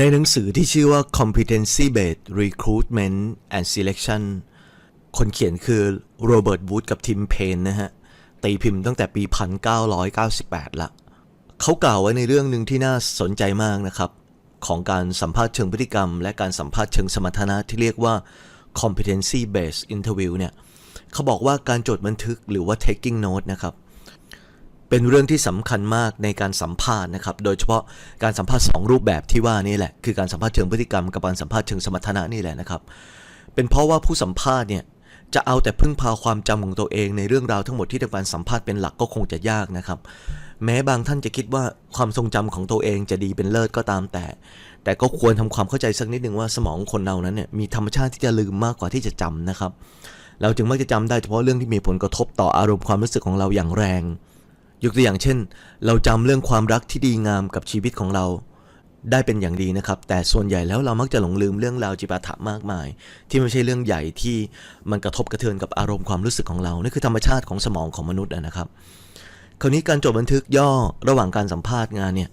ในหนังสือที่ชื่อว่า Competency Based Recruitment and Selection คนเขียนคือโรเบิร์ตวูดกับทิมเพนนะฮะ ตีพิมพ์ตั้งแต่ปี 1998 ละ เขากล่าวไว้ในเรื่องหนึ่งที่น่าสนใจมากนะครับ ของการสัมภาษณ์เชิงพฤติกรรม และการสัมภาษณ์เชิงสมรรถนะที่เรียกว่า competency based interview เนี่ย เขาบอกว่าการจดบันทึกหรือว่า taking note นะครับ เป็นเรื่องที่สำคัญมากในการสัมภาษณ์นะครับ โดยเฉพาะการสัมภาษณ์สองรูปแบบที่ว่านี่แหละ คือการสัมภาษณ์เชิงพฤติกรรมกับการสัมภาษณ์เชิงสมรรถนะนี่แหละนะครับ เป็นเพราะว่าผู้สัมภาษณ์เนี่ยจะเอาแต่พึ่งพาความจำของตัวเองในเรื่องราวทั้งหมดที่ทำการสัมภาษณ์เป็นหลักก็คงจะยากนะครับ แม้บางท่านจะคิดว่าความทรงจำของตัวเองจะดีเป็นเลิศก็ตามแต่ แต่ก็ควรทำความเข้าใจสักนิดหนึ่งว่าสมองคนเรานั้นเนี่ยมีธรรมชาติที่จะลืมมากกว่าที่จะจำนะครับ เราจึงมักจะจำได้เฉพาะเรื่องที่มีผลกระทบต่ออารมณ์ความรู้สึกของเราอย่างแรง ยกตัวอย่างเช่น เราจำเรื่องความรักที่ดีงามกับชีวิตของเรา ได้เป็นอย่างดีนะครับ แต่ส่วนใหญ่แล้วเรามักจะหลงลืมเรื่องราวจิปาถะมากมาย ที่ไม่ใช่เรื่องใหญ่ที่มันกระทบกระเทือนกับอารมณ์ความรู้สึกของเรานี่คือธรรมชาติของสมองของมนุษย์นะครับ คราวนี้การจดบันทึกย่อระหว่างการสัมภาษณ์งานเนี่ย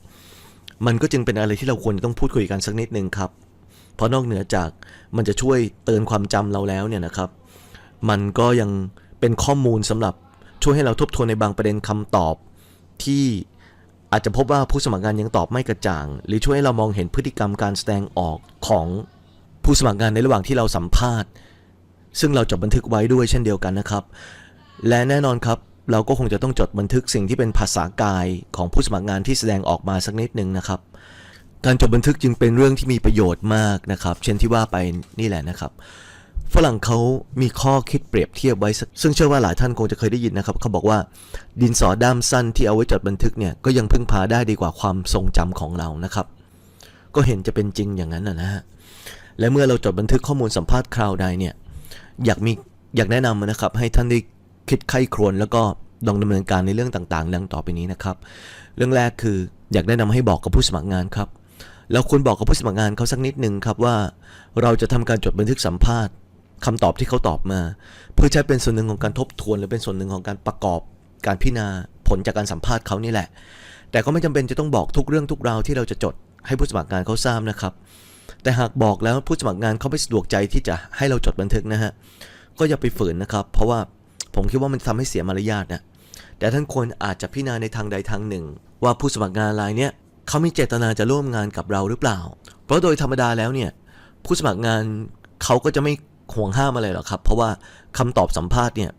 มันก็จึงเป็นอะไรที่เราควรจะต้องพูดคุยกันสักนิดนึงครับ เพราะนอกเหนือจากมันจะช่วยเตือนความจำเราแล้วเนี่ยนะครับ มันก็ยังเป็นข้อมูลสำหรับ ช่วยให้เราทบทวนในบางประเด็นคำตอบที่อาจจะพบว่าผู้สมัครงานยังตอบไม่กระจ่าง หรือช่วยให้เรามองเห็นพฤติกรรมการแสดงออกของผู้สมัครงานในระหว่างที่เราสัมภาษณ์ ซึ่งเราจดบันทึกไว้ด้วยเช่นเดียวกันนะครับ และแน่นอนครับเราก็คงจะต้องจดบันทึกสิ่งที่เป็นภาษากายของผู้สมัครงานที่แสดงออกมาสักนิดหนึ่งนะครับ การจดบันทึกจึงเป็นเรื่องที่มีประโยชน์มากนะครับ เช่นที่ว่าไปนี่แหละนะครับ ฝรั่งเขามีข้อคิดเปรียบเทียบไว้ ซึ่งเชื่อว่าหลายท่านคงจะเคยได้ยินนะครับ เขาบอกว่าดินสอด้ามสั้นที่เอาไว้จดบันทึกเนี่ยก็ยังพึ่งพาได้ดีกว่าความทรงจำของเรานะครับ ก็เห็นจะเป็นจริงอย่างนั้นนะฮะและเมื่อเราจดบันทึกข้อมูลสัมภาษณ์คราวใดเนี่ยอยากมีอยากแนะนำนะครับ ให้ท่านได้คิดไข้ครวญแล้วก็ลองดำเนินการในเรื่องต่างๆ ดังต่อไปนี้นะครับ เรื่องแรกคืออยากแนะนำให้บอกกับผู้สมัครงานครับแล้วคุณบอกกับผู้สมัครงานเขาสักนิดหนึ่งครับว่า เราจะทำการจดบันทึกสัมภาษณ์ คำตอบที่เขาตอบมา เพื่อใช้เป็นส่วนหนึ่งของการทบทวน หรือเป็นส่วนหนึ่งของการประกอบการพิจารณาผลจากการสัมภาษณ์เขานี่แหละ แต่ก็ไม่จำเป็นจะต้องบอกทุกเรื่องทุกราวที่เราจะจดให้ผู้สมัครงานเขาทราบนะครับ แต่หากบอกแล้วผู้สมัครงานเขาไม่สะดวกใจที่จะให้เราจดบันทึกนะฮะก็อย่าไปฝืนนะครับ เพราะว่าผมคิดว่ามันทำให้เสียมารยาทนะแต่ท่านควรอาจจะพิจารณาในทางใดทางหนึ่ง ว่าผู้สมัครงานรายเนี้ยเขามีเจตนาจะร่วมงานกับเราหรือเปล่า เพราะโดยธรรมดาแล้วเนี่ยผู้สมัครงานเขาก็จะไม่ ห่วงห้ามอะไรหรอกครับ เพราะว่าคำตอบสัมภาษณ์เนี่ย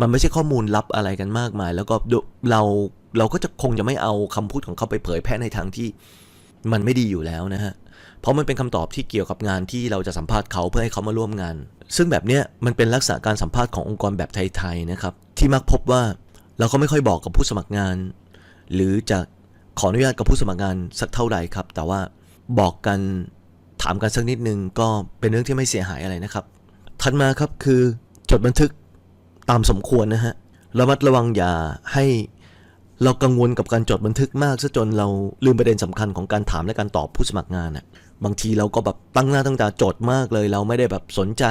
มันไม่ใช่ข้อมูลลับอะไรกันมากมาย แล้วก็เราเราก็จะคงจะไม่เอาคำพูดของเขาไปเผยแพร่ในทางที่มันไม่ดีอยู่แล้วนะฮะ เพราะมันเป็นคำตอบที่เกี่ยวกับงานที่เราจะสัมภาษณ์เขาเพื่อให้เขามาร่วมงาน ซึ่งแบบเนี้ยมันเป็นลักษณะการสัมภาษณ์ขององค์กรแบบไทยๆนะครับ ที่มักพบว่าเราก็ไม่ค่อยบอกกับผู้สมัครงาน หรือจะขออนุญาตกับผู้สมัครงานสักเท่าไหร่ครับ แต่ว่าบอกกันามกันสักนิดนึงก็เป็นเรื่องที่ไม่เสียหายอะไรนะครับ ถัดมาครับคือจดบันทึกตามสมควรนะฮะระมัดระวังอย่าให้เรากังวลกับการจดบันทึกมากซะจนเราลืมประเด็นสำคัญของการถามและการตอบผู้สมัครงานน่ะบางทีเราก็แบบตั้งหน้าตั้งตาจดมากเลย เราไม่ได้แบบสนใจ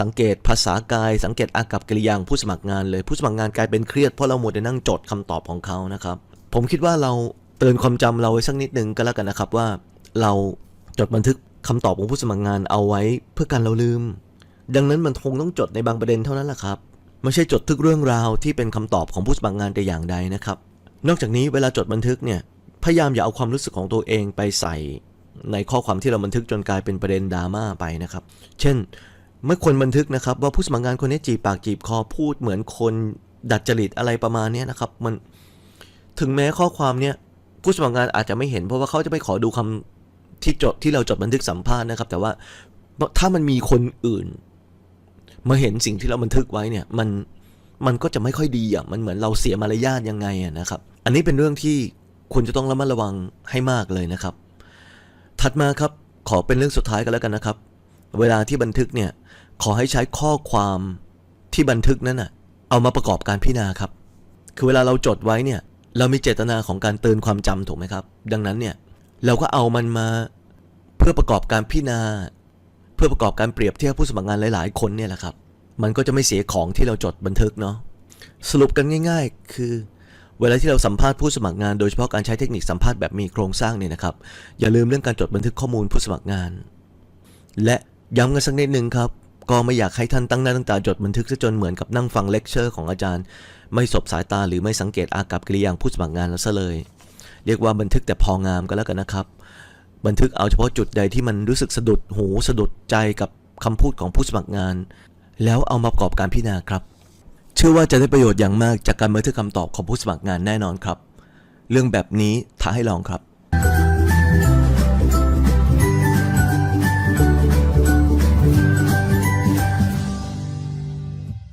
สังเกตภาษากาย สังเกตอากับกิริยาของผู้สมัครงานเลยผู้สมัครงานกลายเป็นเครียดเพราะเราหมดแต่นั่งจดคำตอบของเขานะครับ ผมคิดว่าเราเตือนความจำเราไว้สักนิดนึงก็แล้วกันนะครับว่า เราจดบันทึก คำตอบของผู้สมัครงานเอาไว้เพื่อการเราลืม ดังนั้นมันคงต้องจดในบางประเด็นเท่านั้นแหละครับ ไม่ใช่จดทุกเรื่องราวที่เป็นคำตอบของผู้สมัครงานแต่อย่างใดนะครับ นอกจากนี้เวลาจดบันทึกเนี่ยพยายามอย่าเอาความรู้สึกของตัวเองไปใส่ในข้อความที่เราบันทึกจนกลายเป็นประเด็นดราม่าไปนะครับ เช่น เมื่อคนบันทึกนะครับว่าผู้สมัครงานคนนี้จีบปากจีบคอพูดเหมือนคนดัดจริตอะไรประมาณนี้นะครับ มันถึงแม้ข้อความเนี้ยผู้สมัครงานอาจจะไม่เห็นเพราะว่าเขาจะไม่ขอดูคำ ที่จดที่เราจดบันทึกสัมภาษณ์นะครับ แต่ว่าถ้ามันมีคนอื่น มาเห็นสิ่งที่เราบันทึกไว้เนี่ย มันมันก็จะไม่ค่อยดีอะมันเหมือนเราเสียมารยาทยังไงอะนะครับ อันนี้เป็นเรื่องที่ควรจะต้องระมัดระวังให้มากเลยนะครับ ถัดมาครับขอเป็นเรื่องสุดท้ายกันแล้วกันนะครับ เวลาที่บันทึกเนี่ยขอให้ใช้ข้อความที่บันทึกนั้นน่ะ เอามาประกอบการพิจารณาครับ คือเวลาเราจดไว้เนี่ย เรามีเจตนาของการเตือนความจำถูกไหมครับ ดังนั้นเนี่ย เราก็เอามันมาเพื่อประกอบการพิจารณา เพื่อประกอบการเปรียบเทียบผู้สมัครงานหลาย ๆ คนเนี่ยแหละครับ มันก็จะไม่เสียของที่เราจดบันทึกเนาะสรุปกันง่าย ๆ คือ เวลาที่เราสัมภาษณ์ผู้สมัครงานโดยเฉพาะการใช้เทคนิคสัมภาษณ์แบบมีโครงสร้างเนี่ยนะครับ อย่าลืมเรื่องการจดบันทึกข้อมูลผู้สมัครงาน และย้ำกันสักนิดนึงครับก็ไม่อยากให้ท่านตั้งหน้าตั้งตาจดบันทึกซะจนเหมือนกับนั่งฟังเลคเชอร์ของอาจารย์ ไม่สบสายตาหรือไม่สังเกตอากับกิริยาของผู้สมัครงานแล้วซะเลย เรียกว่าบันทึกแต่พองามก็แล้วกันนะครับ บันทึกเอาเฉพาะจุดใดที่มันรู้สึกสะดุดหูสะดุดใจกับคำพูดของผู้สมัครงาน แล้วเอามาประกอบการพิจารณาครับ เชื่อว่าจะได้ประโยชน์อย่างมากจากการบันทึกคำตอบของผู้สมัครงานแน่นอนครับ เรื่องแบบนี้ท้าให้ลองครับ